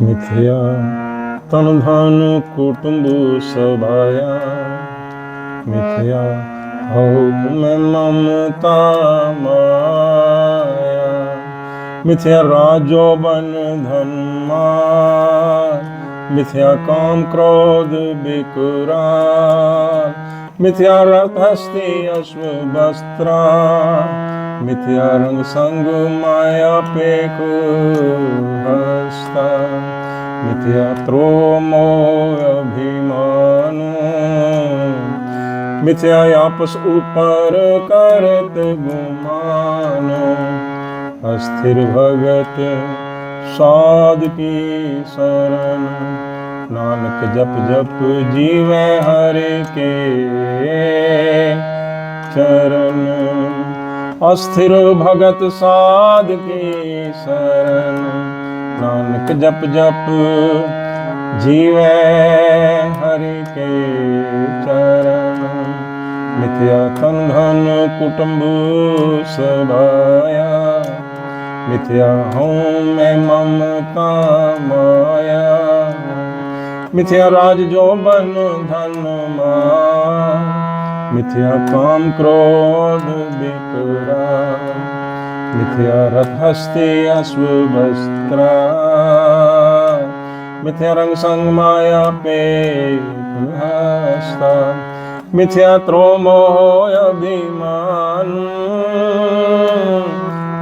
ਮਿਥਿਆ ਤਨ ਧਨ ਕੁਟੁੰਬ ਸਭਾਇਆ ਮਿਥਿਆ ਹਉ ਮੈਂ ਮਮਤਾ ਮਾਇਆ। ਮਿਥਿਆ ਰਾਜੋ ਬਨ ਧਨ ਮਾਰ। ਮਿਥਿਆ ਕਾਮ ਕ੍ਰੋਧ ਬਿਕਰਾਰ। ਮਿਥਿਆ ਰਥ ਹਸਤੀ ਅਸ਼ਵ ਬਸਤਰਾ ਮਿਥਿਆ ਰੰਗ ਸੰਗ ਮਾਇਆ ਪੇਕ ਹਸਤਾ। ਮਿਥਿਆ ਤ੍ਰੋ ਮੋਹ ਮਿਥਿਆ ਆਪਸ ਉਪਰ ਕਰਤ ਗੁਮਾਨ। ਅਸਥਿਰ ਭਗਤ ਸਾਧ ਕੀ ਸਰਣ ਨਾਨਕ ਜਪ ਜਪ ਜੀਵੈ ਹਰਿ ਕੇ। ਚਰਨ ਅਸਥਿਰ ਭਗਤ ਸਾਧ ਕੀ ਸ਼ਰਨ ਨਾਨਕ ਜਪ ਜਪ ਜੀਵੈ ਹਰਿ ਕੇ ਚਰਨ ਮਿਥਿਆ ਤਨ ਧਨ ਕੁਟੁੰਬ ਸਭਾਇਆ। ਮਿਥਿਆ ਹਉ ਮੈਂ ਮਮਤਾ ਮਾਇਆ। ਮਿਥਿਆ ਰਾਜ ਜੋ ਬਨ ਧਨ ਮਾ ਮਿਥਿਆ ਕਾਮ ਕ੍ਰੋਧ ਬਿਕਰਾ, ਮਿਥਿਆ ਰਥ ਹਸਤੇ ਅਸਵ ਬਸਤਰਾ ਮਿਥਿਆ ਰੰਗ ਸੰਗ ਮਾਇਆ ਪੇ ਹਸਤਾ, ਮਿਥਿਆ ਤ੍ਰੋ ਮੋਹ ਅਭਿਮਾਨ।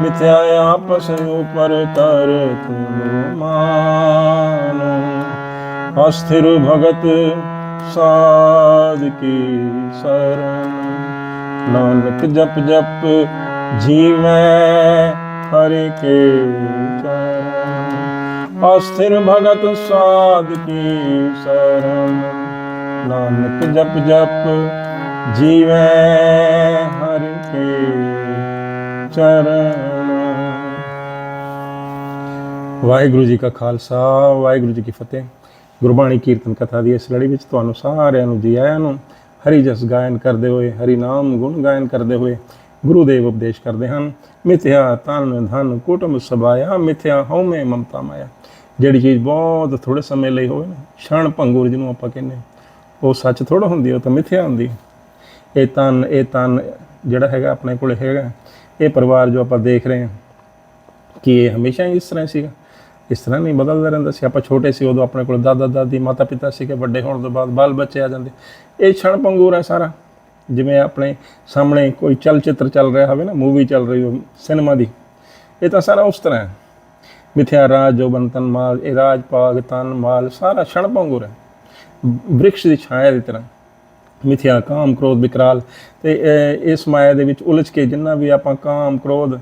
ਮਿਥਿਆ ਆਪਸ ਉਪਰ ਕਰਤ ਮਾਨ। ਸਾਧ ਕੀ ਸਰਣ ਨਾਨਕ ਜਪ ਜਪ ਜੀਵੈ ਹਰਿ ਕੇ ਚਰਨ। ਅਸਥਿਰ ਭਗਤ ਸਾਧ ਕੀ ਸ਼ਰਨ। ਨਾਨਕ ਜਪ ਜਪ ਜੀਵੈ ਹਰਿ ਕੇ ਚਰਨ। ਵਾਹਿਗੁਰੂ ਜੀ ਕਾ ਖਾਲਸਾ, ਵਾਹਿਗੁਰੂ ਜੀ ਕੀ ਫਤਿਹ। ਗੁਰਬਾਣੀ ਕੀਰਤਨ ਕਥਾ ਦੀ ਇਸ ਲੜੀ ਵਿੱਚ ਤੁਹਾਨੂੰ ਸਾਰਿਆਂ ਨੂੰ ਜੀ ਆਇਆਂ ਨੂੰ ਹਰੀ ਜਸ ਗਾਇਨ ਕਰਦੇ ਹੋਏ, ਹਰੀ ਨਾਮ ਗੁਣ ਗਾਇਨ ਕਰਦੇ ਹੋਏ ਗੁਰੂ ਦੇਵ ਉਪਦੇਸ਼ ਕਰਦੇ ਹਨ। ਮਿਥਿਆ ਤਨ ਧਨ ਕੁਟੁੰਬ ਸਭਾਇਆ ਮਿਥਿਆ ਹਉਮੈ ਮਮਤਾ ਮਾਇਆ। ਜਿਹੜੀ ਚੀਜ਼ ਬਹੁਤ ਥੋੜੇ ਸਮੇਂ ਲਈ ਹੋਵੇ ਨਾ, ਛਣ ਭੰਗੂਰ ਜਿਹਨੂੰ ਆਪਾਂ ਕਹਿੰਦੇ ਉਹ ਸੱਚ ਥੋੜਾ ਹੁੰਦੀ ਉਹ ਤਾਂ ਮਿਥਿਆ ਹੁੰਦੀ ਇਹ ਤਨ ਇਹ ਤਨ ਜਿਹੜਾ ਹੈਗਾ ਆਪਣੇ ਕੋਲ ਹੈਗਾ, ਇਹ ਪਰਿਵਾਰ ਜੋ ਆਪਾਂ ਦੇਖ ਰਹੇ ਹਾਂ, ਕਿ ਇਹ ਹਮੇਸ਼ਾ ਹੀ ਇਸ ਤਰ੍ਹਾਂ ਸੀਗਾ। ਇਸ ਤਰ੍ਹਾਂ ਨਹੀਂ ਬਦਲਦਾ ਰਹਿੰਦਾ ਸੀ। ਆਪਾਂ ਛੋਟੇ ਸੀ ਉਦੋਂ ਆਪਣੇ ਕੋਲ ਦਾਦਾ, ਦਾਦੀ, ਮਾਤਾ ਪਿਤਾ ਸੀਗੇ। ਵੱਡੇ ਹੋਣ ਤੋਂ ਬਾਅਦ ਬਾਲ ਬੱਚੇ ਆ ਜਾਂਦੇ। ਇਹ ਛਣ ਪੰਗੂਰ ਹੈ ਸਾਰਾ। ਜਿਵੇਂ ਆਪਣੇ ਸਾਹਮਣੇ ਕੋਈ ਚਲਚਿੱਤਰ ਚੱਲ ਰਿਹਾ ਹੋਵੇ ਨਾ, ਮੂਵੀ ਚੱਲ ਰਹੀ ਹੋ ਸਿਨੇਮਾ ਦੀ। ਇਹ ਤਾਂ ਸਾਰਾ ਉਸ ਤਰ੍ਹਾਂ ਹੈ। ਮਿਥਿਆ ਰਾਜ ਜੋ ਬੰਤਨ ਮਾਲ, ਇਹ ਰਾਜ ਪਾਗ ਤਨ ਮਾਲ, ਸਾਰਾ ਛਣ ਪੰਗੂਰ ਹੈ। ਬ੍ਰਿਕਸ਼ ਦੀ ਛਾਇਆ ਦੀ ਤਰ੍ਹਾਂ। ਮਿਥਿਆ, ਕਾਮ, ਕ੍ਰੋਧ ਵਿਕਰਾਲ ਤੇ ਇਸ ਮਾਇਆ ਦੇ ਵਿੱਚ ਉਲਝ ਕੇ ਜਿੰਨਾ ਵੀ ਆਪਾਂ ਕਾਮ, ਕ੍ਰੋਧ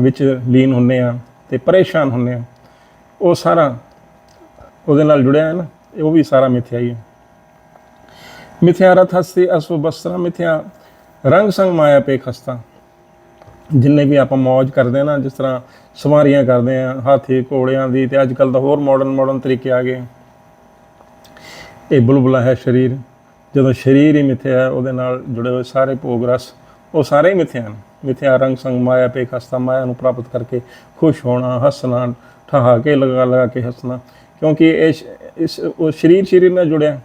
ਵਿੱਚ ਲੀਨ ਹੁੰਨੇ ਆ ਤੇ ਪਰੇਸ਼ਾਨ ਹੁੰਨੇ ਆ ਉਹ ਸਾਰਾ ਉਹਦੇ ਨਾਲ ਜੁੜਿਆ ਹੈ ਨਾ ਉਹ ਵੀ ਸਾਰਾ ਮਿਥਿਆ ਹੀ। ਹੈ ਮਿਥਿਆ ਰਥ ਹਸਤੀ ਅਸਵ ਬਸਰਾ ਮਿਥਿਆ ਰੰਗ ਸੰਗ ਮਾਇਆ ਪੇ ਖਸਤਾ। ਜਿੰਨੇ ਵੀ ਆਪਾਂ ਮौज ਕਰਦੇ ਆ ਨਾ, ਜਿਸ ਤਰ੍ਹਾਂ ਸਵਾਰੀਆਂ ਕਰਦੇ ਆ ਹਾਥੀ, ਘੋੜਿਆਂ ਦੀ, ਤੇ ਅੱਜ ਕੱਲ ਤਾਂ ਹੋਰ ਮਾਡਰਨ ਮਾਡਰਨ ਤਰੀਕੇ ਆ ਗਏ। ਇਹ ਬੁਲਬੁਲਾ ਹੈ ਸਰੀਰ। ਜਦੋਂ ਸਰੀਰ ਹੀ ਮਿੱਥਿਆ ਹੈ, ਉਹਦੇ ਨਾਲ ਜੁੜੇ ਹੋਏ ਸਾਰੇ ਭੋਗ ਰਸ, ਉਹ ਸਾਰੇ ਹੀ ਮਿਥਿਆ ਹਨ। ਮਿਥਿਆ ਰੰਗ ਸੰਗ ਮਾਇਆ ਪੇ ਖਸਤਾ ਮਾਇਆ ਨੂੰ ਪ੍ਰਾਪਤ ਕਰਕੇ ਖੁਸ਼ ਹੋਣਾ, ਹੱਸਣਾ ਠਹਾਕੇ ਲਗਾ ਲਗਾ ਕੇ ਹੱਸਣਾ। ਕਿਉਂਕਿ ਇਹ ਇਸ, ਉਹ ਸਰੀਰ ਸਰੀਰ ਨਾਲ ਜੁੜਿਆ,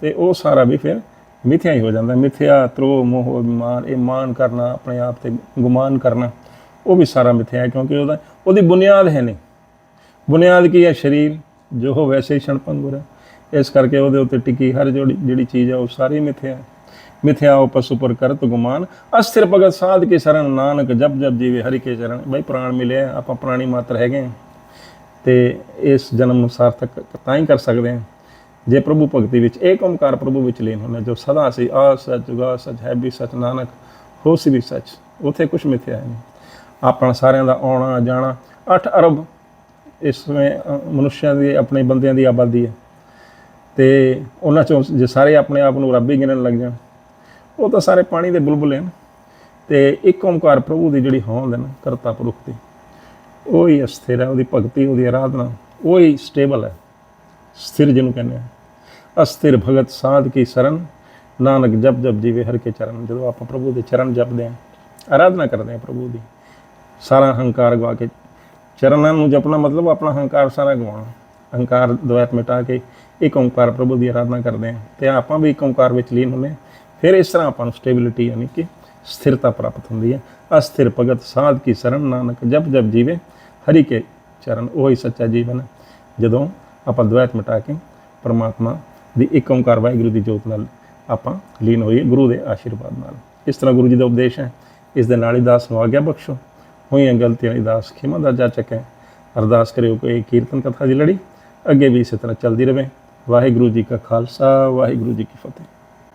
ਤੇ ਉਹ ਸਾਰਾ ਵੀ ਫਿਰ ਮਿਥਿਆ ਹੀ ਹੋ ਜਾਂਦਾ। ਮਿਥਿਆ ਤਰੋ ਮੋਹ, ਅਭਿਮਾਨ, ਇਹ ਮਾਨ ਕਰਨਾ, ਆਪਣੇ ਆਪ ਤੇ ਗੁਮਾਨ ਕਰਨਾ, ਉਹ ਵੀ ਸਾਰਾ ਮਿਥਿਆ ਹੈ, ਕਿਉਂਕਿ ਉਹਦਾ, ਉਹਦੀ ਬੁਨਿਆਦ ਹੈ ਨਹੀਂ। ਬੁਨਿਆਦ ਕੀ ਹੈ? ਸਰੀਰ, ਜੋ ਹੋ ਵੈਸੇ ਹੀ ਛਣਪੰਗੁਰ ਹੈ। ਇਸ ਕਰਕੇ ਉਹਦੇ ਉੱਤੇ ਟਿੱਕੀ, ਹਰ ਜਿਹੜੀ ਜਿਹੜੀ ਚੀਜ਼ ਹੈ, ਉਹ ਸਾਰੀ ਮਿਥਿਆ ਹੈ। ਮਿਥਿਆ ਉਹ ਪਸ਼ੂ ਪਰ ਕਰਤ ਗੁਮਾਨ ਅਸਥਿਰ ਭਗਤ ਸਾਧ ਕੇ ਸ਼ਰਨ ਨਾਨਕ ਜਪ ਜਪ ਜੀਵੇ ਹਰਿ ਕੇ ਚਰਨ। ਬਈ ਪ੍ਰਾਣ ਮਿਲਿਆ ਆਪਾਂ ਪ੍ਰਾਣੀ ਮਾਤਰ ਹੈਗੇ ਹਾਂ। ਤੇ ਇਸ ਜਨਮ ਨੂੰ ਸਾਰਥਕ ਤਾਂ ਹੀ ਕਰ ਸਕਦੇ ਹਾਂ। ਜੇ ਪ੍ਰਭੂ ਭਗਤੀ ਵਿੱਚ ਏਕ ਓੰਕਾਰ ਪ੍ਰਭੂ ਵਿੱਚ ਲੀਨ ਹੋਣਾ ਜੋ ਸਦਾ ਸੀ ਆ ਸੱਚ ਜੁਗਾ ਸੱਚ ਹੈ ਵੀ ਸੱਚ ਨਾਨਕ ਹੋ ਸੀ ਵੀ ਸੱਚ ਉਥੇ ਕੁਝ ਮਿਥਿਆ ਹੈ ਨਹੀਂ। ਆਪਣਾ ਸਾਰਿਆਂ ਦਾ ਆਉਣਾ ਜਾਣਾ 8 ਅਰਬ ਇਸ ਸਮੇਂ ਅ, ਦੀ ਆਪਣੇ ਬੰਦਿਆਂ ਦੀ ਆਬਾਦੀ ਹੈ। ਤੇ ਉਹਨਾਂ ਚੋਂ ਜੇ ਸਾਰੇ ਆਪਣੇ ਆਪ ਨੂੰ ਰੱਬ ਹੀ ਗਿਣਨ ਲੱਗ ਜਾਣ ਉਹ ਤਾਂ ਸਾਰੇ ਪਾਣੀ ਦੇ ਬੁਲਬੁਲੇ ਹਨ। ਤੇ ਇੱਕ ਓੰਕਾਰ ਪ੍ਰਭੂ ਦੀ ਜਿਹੜੀ ਹੋਂਦ ਹੈ ਨਾ, ਕਰਤਾ ਪੁਰਖ ਦੀ, ਉਹ ਹੀ ਅਸਥਿਰ ਹੈ, ਉਹਦੀ ਭਗਤੀ, ਉਹਦੀ ਆਰਾਧਨਾ, ਉਹ ਹੀ ਸਟੇਬਲ ਹੈ। ਸਥਿਰ ਜਿਹਨੂੰ ਕਹਿੰਦੇ ਆ। ਅਸਥਿਰ ਭਗਤ ਸਾਧ ਕੀ ਸ਼ਰਨ, ਨਾਨਕ ਜਪ ਜਪ ਜੀਵੇ ਹਰ ਕੇ ਚਰਨ। ਜਦੋਂ ਆਪਾਂ ਪ੍ਰਭੂ ਦੇ ਚਰਨ ਜਪਦੇ ਹਾਂ, ਆਰਾਧਨਾ ਕਰਦੇ ਹਾਂ ਪ੍ਰਭੂ ਦੀ, ਸਾਰਾ ਹੰਕਾਰ ਗਵਾ ਕੇ, ਚਰਨਾਂ ਨੂੰ ਜਪਣਾ ਮਤਲਬ ਆਪਣਾ ਹੰਕਾਰ ਸਾਰਾ ਗਵਾਉਣਾ। ਹੰਕਾਰ ਦੁਆਇਤ ਮਿਟਾ ਕੇ ਇੱਕ ਓੰਕਾਰ ਪ੍ਰਭੂ ਦੀ ਆਰਾਧਨਾ ਕਰਦੇ ਹਾਂ। ਤੇ ਆਪਾਂ ਵੀ ਇੱਕ ਓੰਕਾਰ ਵਿੱਚ ਲੀਨ ਹੁੰਦੇ ਹਾਂ। ਫਿਰ ਇਸ ਤਰ੍ਹਾਂ ਆਪਾਂ ਨੂੰ ਸਟੇਬਿਲਿਟੀ ਯਾਨੀ ਕਿ ਸਥਿਰਤਾ ਪ੍ਰਾਪਤ ਹੁੰਦੀ ਹੈ। ਅਸਥਿਰ ਭਗਤ ਸਾਧ ਕੀ ਸ਼ਰਨ ਨਾਨਕ ਜਪ ਜਪ ਜੀਵੇ, ਹਰੀ ਕੇ ਚਰਨ ਉਹੀ ਸੱਚਾ ਜੀਵਨ। ਹੈ ਜਦੋਂ ਆਪਾਂ ਦਵੈਤ ਮਿਟਾ ਕੇ ਪਰਮਾਤਮਾ ਦੀ ਇੱਕ ਓੰਕਾਰ ਵਾਹਿਗੁਰੂ ਦੀ ਜੋਤ ਨਾਲ ਆਪਾਂ ਲੀਨ ਹੋਈਏ ਗੁਰੂ ਦੇ ਆਸ਼ੀਰਵਾਦ ਨਾਲ। ਇਸ ਤਰ੍ਹਾਂ ਗੁਰੂ ਜੀ ਦਾ ਉਪਦੇਸ਼ ਹੈ, ਇਸ ਦੇ ਨਾਲ ਹੀ ਦਾਸ ਨੂੰ ਆਗਿਆ ਬਖਸ਼ੋ। ਹੋਈਆਂ ਗਲਤੀਆਂ ਦੀ ਦਾਸ ਖਿਮਾ ਦਾ ਜਾਚਕ ਹੈ ਅਰਦਾਸ ਕਰਿਓ ਕਿ ਇਹ ਕੀਰਤਨ ਕਥਾ ਦੀ ਲੜੀ, ਅੱਗੇ ਵੀ ਇਸੇ ਤਰ੍ਹਾਂ ਚੱਲਦੀ ਰਹੇ ਵਾਹਿਗੁਰੂ ਜੀ ਕਾ ਖਾਲਸਾ, ਵਾਹਿਗੁਰੂ ਜੀ ਕੀ ਫਤਿਹ।